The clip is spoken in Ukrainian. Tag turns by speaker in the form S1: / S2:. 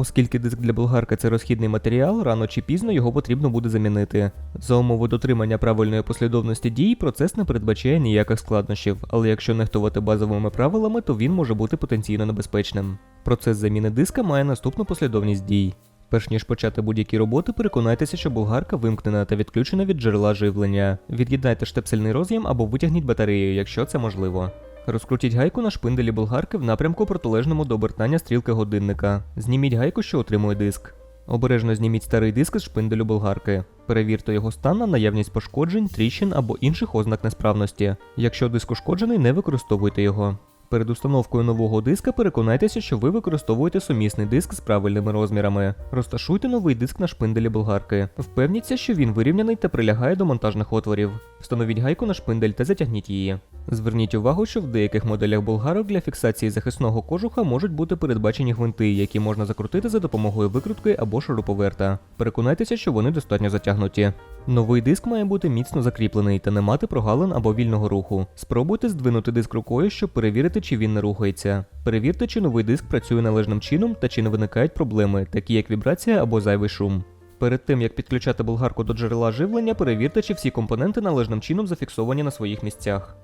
S1: Оскільки диск для болгарки це розхідний матеріал, рано чи пізно його потрібно буде замінити. За умови дотримання правильної послідовності дій процес не передбачає ніяких складнощів, але якщо нехтувати базовими правилами, то він може бути потенційно небезпечним. Процес заміни диска має наступну послідовність дій. Перш ніж почати будь-які роботи, переконайтеся, що болгарка вимкнена та відключена від джерела живлення. Від'єднайте штепсельний роз'єм або витягніть батарею, якщо це можливо. Розкрутіть гайку на шпинделі болгарки в напрямку протилежному до обертання стрілки годинника. Зніміть гайку, що отримує диск. Обережно зніміть старий диск з шпинделю болгарки. Перевірте його стан на наявність пошкоджень, тріщин або інших ознак несправності. Якщо диск ушкоджений, не використовуйте його. Перед установкою нового диска переконайтеся, що ви використовуєте сумісний диск з правильними розмірами. Розташуйте новий диск на шпинделі болгарки. Впевніться, що він вирівняний та прилягає до монтажних отворів. Встановіть гайку на шпиндель та затягніть її. Зверніть увагу, що в деяких моделях болгарок для фіксації захисного кожуха можуть бути передбачені гвинти, які можна закрутити за допомогою викрутки або шуруповерта. Переконайтеся, що вони достатньо затягнуті. Новий диск має бути міцно закріплений та не мати прогалин або вільного руху. Спробуйте здвинути диск рукою, щоб перевірити, чи він не рухається. Перевірте, чи новий диск працює належним чином та чи не виникають проблеми, такі як вібрація або зайвий шум. Перед тим як підключати болгарку до джерела живлення, перевірте, чи всі компоненти належним чином зафіксовані на своїх місцях.